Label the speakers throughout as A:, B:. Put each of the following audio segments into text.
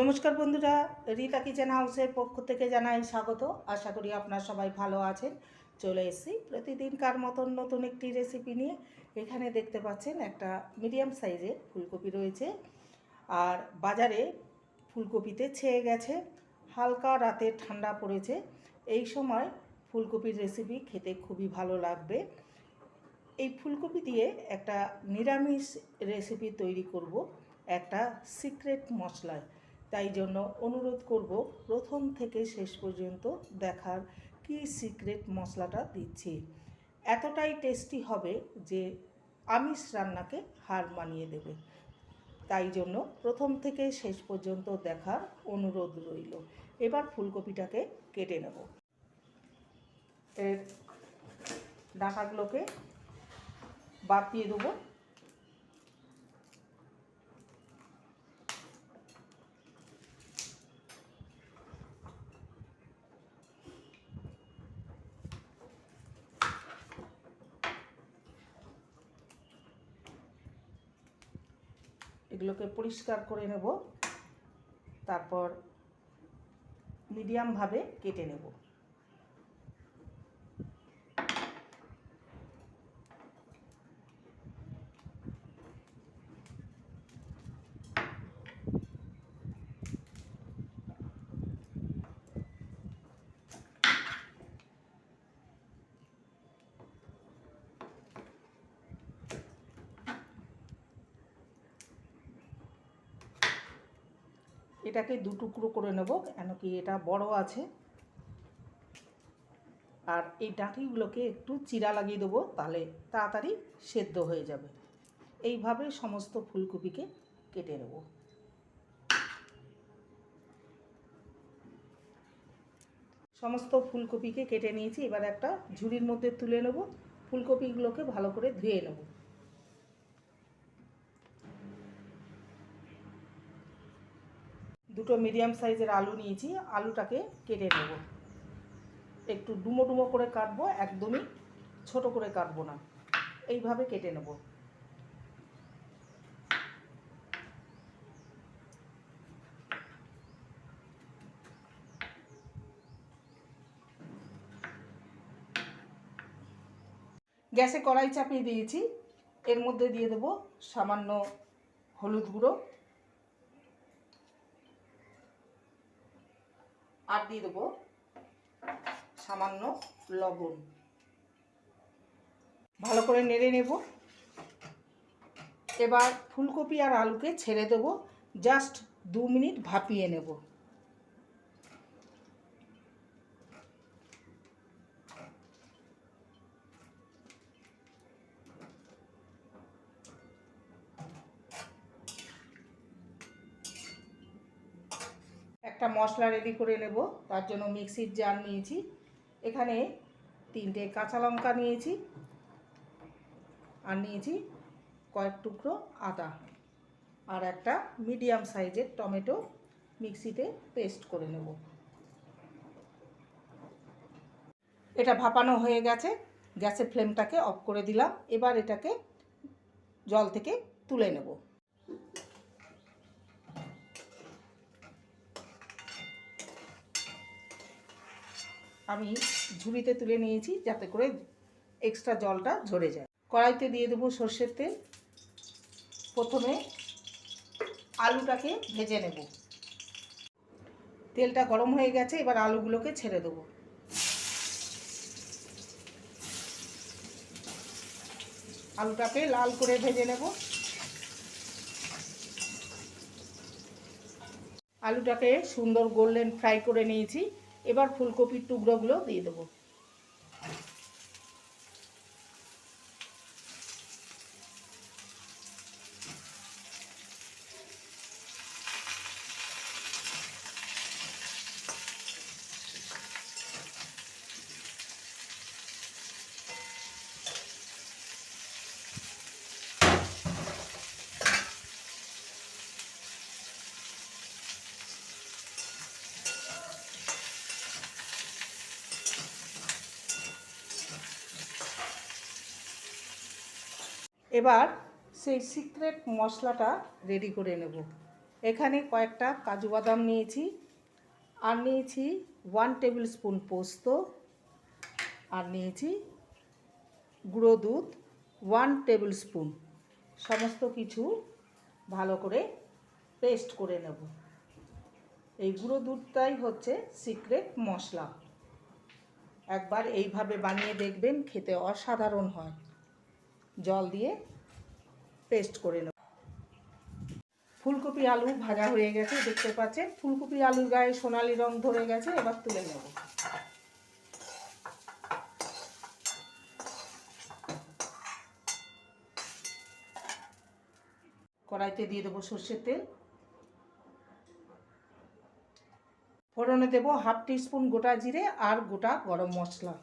A: নমস্কার বন্ধুরা, রীতা কিচেন হাউসের পক্ষ থেকে জানাই স্বাগত। আশা করি আপনারা সবাই ভালো আছেন। চলে এসেছি প্রতিদিনকার মতন নতুন একটি রেসিপি নিয়ে। এখানে দেখতে পাচ্ছেন একটা মিডিয়াম সাইজের ফুলকপি রয়েছে। আর বাজারে ফুলকপিতে ছেয়ে গেছে, হালকা রাতে ঠান্ডা পড়েছে। এই সময় ফুলকপির রেসিপি খেতে খুবই ভালো লাগবে। এই ফুলকপি দিয়ে একটা নিরামিষ রেসিপি তৈরি করব। একটা সিক্রেট মশলায়। তাই জন্য অনুরোধ করব প্রথম থেকে শেষ পর্যন্ত দেখার কি সিক্রেট মশলাটা দিচ্ছি। এতটাই টেস্টি হবে যে আমিষ রান্নাকে হার মানিয়ে দেবে। তাই জন্য প্রথম থেকে শেষ পর্যন্ত দেখার অনুরোধ রইল। এবার ফুলকপিটাকে কেটে নেব। এর ডাঁটাগুলোকে বাদ দিয়ে দেবো। এগুলোকে পরিষ্কার করে নেব। তারপর মিডিয়ামভাবে কেটে নেব। এটাকে দু টুকরো করে নেব, কেন কি এটা বড় আছে। আর এই ডাঁটিগুলোকে একটু চিরা লাগিয়ে দেবো, তাহলে তাড়াতাড়ি সেদ্ধ হয়ে যাবে। এইভাবে সমস্ত ফুলকপিকে কেটে নেব। সমস্ত ফুলকপিকে কেটে নিয়েছি, এবার একটা ঝুড়ির মধ্যে তুলে নেব। ফুলকপিগুলোকে ভালো করে ধুয়ে নেব। দুটো মিডিয়াম সাইজের আলু নিয়েছি, আলুটাকে কেটে নেব। একটু ডুমো ডুমো করে কাটবো, একদমই ছোট করে কাটবো না। এইভাবে কেটে নেব। গ্যাসে কড়াই চাপিয়ে দিয়েছি। এর মধ্যে দিয়ে দেবো সামান্য হলুদ গুঁড়ো। আর দিয়ে দেবো সামান্য লবণ। ভালো করে নেড়ে নেব। এবার ফুলকপি আর আলুকে ছেড়ে দেবো। জাস্ট দু মিনিট ভাপিয়ে নেব। একটা মশলা রেডি করে নেব। তার জন্য মিক্সির জার নিয়েছি। এখানে তিনটে কাঁচা লঙ্কা নিয়েছি আর নিয়েছি কয়েক টুকরো আদা আর একটা মিডিয়াম সাইজের টমেটো মিক্সিতে পেস্ট করে নেব। এটা ভাপানো হয়ে গেছে। গ্যাসের ফ্লেমটাকে অফ করে দিলাম। এবার এটাকে জল থেকে তুলে নেব। আমি ঝুড়িতে তুলে নিয়েছি যাতে করে এক্সট্রা জলটা ঝরে যায়। কড়াইতে দিয়ে দেবো সর্ষের তেল। প্রথমে আলুটাকে ভেজে নেব। তেলটা গরম হয়ে গেছে, এবার আলুগুলোকে ছেড়ে দেবো। আলুটাকে লাল করে ভেজে নেব। আলুটাকে সুন্দর গোল্ডেন ফ্রাই করে নিয়েছি। এবার ফুলকপির টুকরোগুলো দিয়ে দেবো। এবার সেই সিক্রেট মশলাটা রেডি করে নেব। এখানে কয়েকটা কাজু বাদাম নিয়েছি আর নিয়েছি ওয়ান টেবিল স্পুন পোস্ত আর নিয়েছি গুঁড়ো দুধ ওয়ান টেবিল স্পুন সমস্ত কিছু ভালো করে পেস্ট করে নেব। এই গুঁড়ো দুধটাই হচ্ছে সিক্রেট মশলা। একবার এইভাবে বানিয়ে দেখবেন, খেতে অসাধারণ হয়। জল দিয়ে পেস্ট করে নেব। ফুলকপি আলু ভাজা হয়ে গেছে, দেখতে পাচ্ছেন? ফুলকপি আলুর গায়ে সোনালি রং ধরে গেছে, এবার তুলে নেব। কড়াইতে দিয়ে দেবো সর্ষের তেল। ফোড়নে দেবো হাফ টিস্পুন গোটা জিরে আর গোটা গরম মশলা।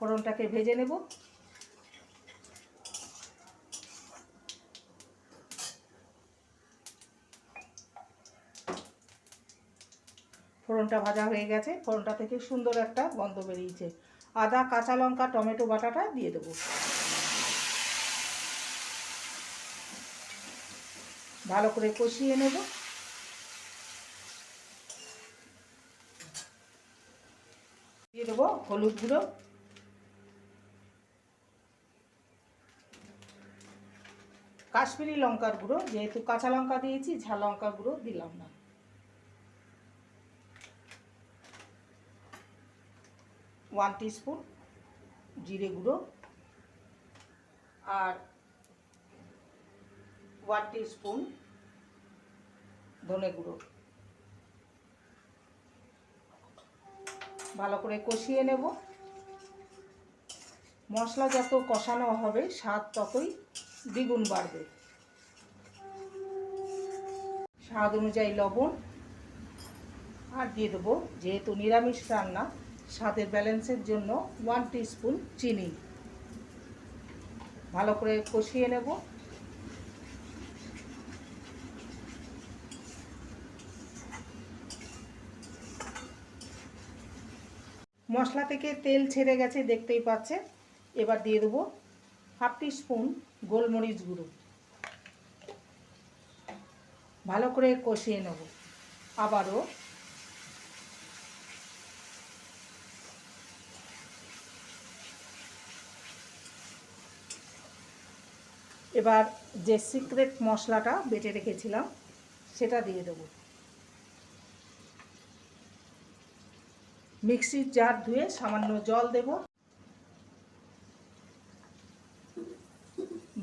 A: ফোড়নটাকে ভেজে নেব। ফোড়নটা ভাজা হয়ে গেছে। ফোড়নটা থেকে সুন্দর একটা গন্ধ বেরিয়েছে। আদা, কাঁচা লঙ্কা, টমেটো বাটাটা দিয়ে দেবো। ভালো করে কষিয়ে নেব। দিয়ে দেবো হলুদ গুঁড়ো। কাশ্মীরি লঙ্কার গুঁড়ো, যেহেতু কাঁচা লঙ্কা দিয়েছি, ঝাল লঙ্কার গুঁড়ো দিলাম না। ওয়ান টিস্পুন জিরে গুঁড়ো আর ওয়ান স্পুন ধনে গুঁড়ো। ভালো করে কষিয়ে নেব। মশলা যত কষানো হবে, স্বাদ ততই দ্বিগুণ বাড়বে। স্বাদ অনুযায়ী লবণ আর দিয়ে দেবো, যেহেতু নিরামিষ রান্না, স্বাদের ব্যালেন্সের জন্য ওয়ান স্পুন চিনি। ভালো করে কষিয়ে নেব। মশলা থেকে তেল ছেড়ে গেছে, দেখতেই পাচ্ছে এবার দিয়ে দেবো হাফ স্পুন গোলমরিচ গুঁড়ো। ভালো করে কষিয়ে নেব। আবারও। এবার যে সিক্রেট মশলাটা বেটে রেখেছিলাম, সেটা দিয়ে দেবো। মিক্সির জার ধুয়ে সামান্য জল দেব।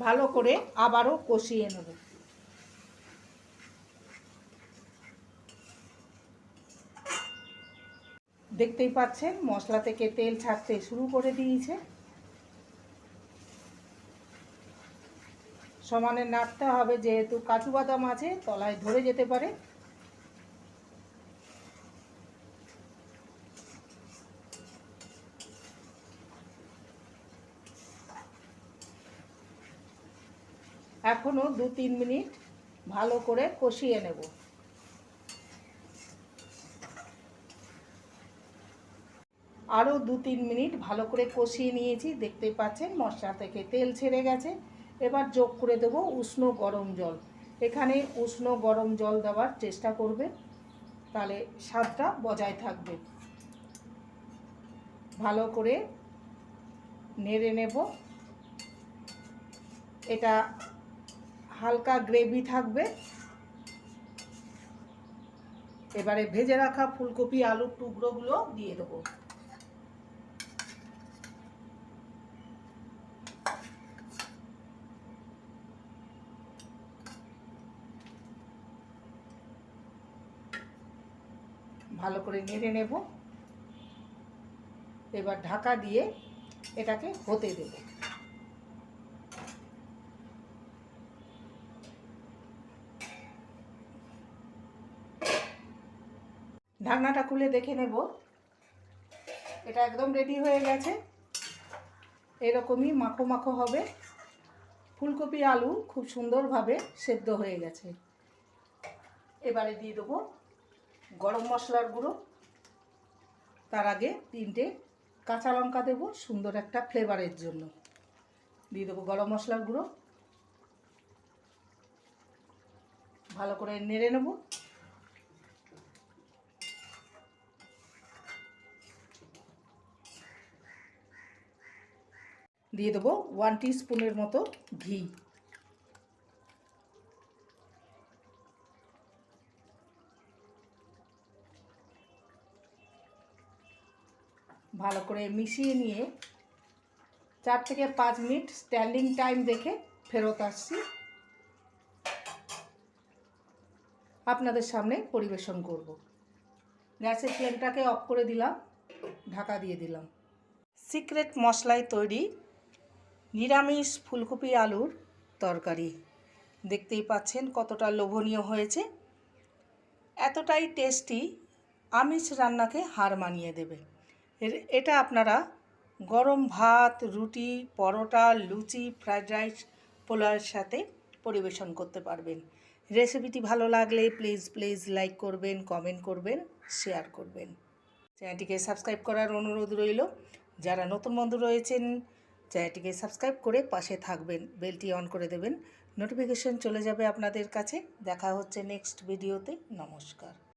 A: ভালো করে আবারও কষিয়ে নেব। দেখতেই পাচ্ছেন, মশলা থেকে তেল ছাড়তে শুরু করে দিয়েছে। সমানে নাড়তে হবে, যেহেতু কাজু বাদাম আছে, তলায় ধরে যেতে পারে। এখনও দু তিন মিনিট ভালো করে কষিয়ে নেব। আরও দু তিন মিনিট ভালো করে কষিয়ে নিয়েছি। দেখতেই পাচ্ছেন মশলা থেকে তেল ছেড়ে গেছে। এবার যোগ করে দেব উষ্ণ গরম জল। এখানে উষ্ণ গরম জল দেওয়ার চেষ্টা করবে। তাহলে স্বাদটা বজায় থাকবে। ভালো করে নেড়ে নেব। এটা হালকা গ্রেভি থাকবে। এবারে ভেজে রাখা ফুলকপি, আলুর টুকরোগুলো দিয়ে দেবো। ভালো করে নেড়ে নেব। এবার ঢাকা দিয়ে এটাকে হতে দেব। ঢাকনাটা খুলে দেখে নেব। এটা একদম রেডি হয়ে গেছে। এরকমই মাখো মাখো হবে। ফুলকপি আলু খুব সুন্দরভাবে সেদ্ধ হয়ে গেছে। এবারে দিয়ে দেবো গরম মশলার গুঁড়ো। তার আগে তিনটে কাঁচা লঙ্কা দেবো, সুন্দর একটা ফ্লেভারের জন্য। দিয়ে দেবো গরম মশলার গুঁড়ো। ভালো করে নেড়ে নেব। দিয়ে দেবো ওয়ান স্পুনের মতো ঘি। ভালো করে মিশিয়ে নিয়ে চার থেকে পাঁচ মিনিট স্ট্যান্ডিং টাইম দেখে ফেরত আসছি। আপনাদের সামনে পরিবেশন করব। গ্যাসের ফ্লেমটাকে অফ করে দিলাম, ঢাকা দিয়ে দিলাম। সিক্রেট মশলায় তৈরি নিরামিষ ফুলকপি আলুর তরকারি। দেখতেই পাচ্ছেন কতটা লোভনীয় হয়েছে। এতটাই টেস্টি আমিষ রান্নাকে হার মানিয়ে দেবে। এটা আপনারা গরম ভাত, রুটি, পরোটা, লুচি, ফ্রাইড রাইস, পোলাওয়ের সাথে পরিবেশন করতে পারবেন। রেসিপিটি ভালো লাগলে প্লিজ প্লিজ লাইক করবেন, কমেন্ট করবেন, শেয়ার করবেন। চ্যানেলটিকে সাবস্ক্রাইব করার অনুরোধ রইল। যারা নতুন বন্ধু রয়েছেন চ্যানেলটিকে সাবস্ক্রাইব করে পাশে থাকবেন, বেলটি অন করে দেবেন। নোটিফিকেশন চলে যাবে আপনাদের কাছে। দেখা হচ্ছে নেক্সট ভিডিওতে। নমস্কার।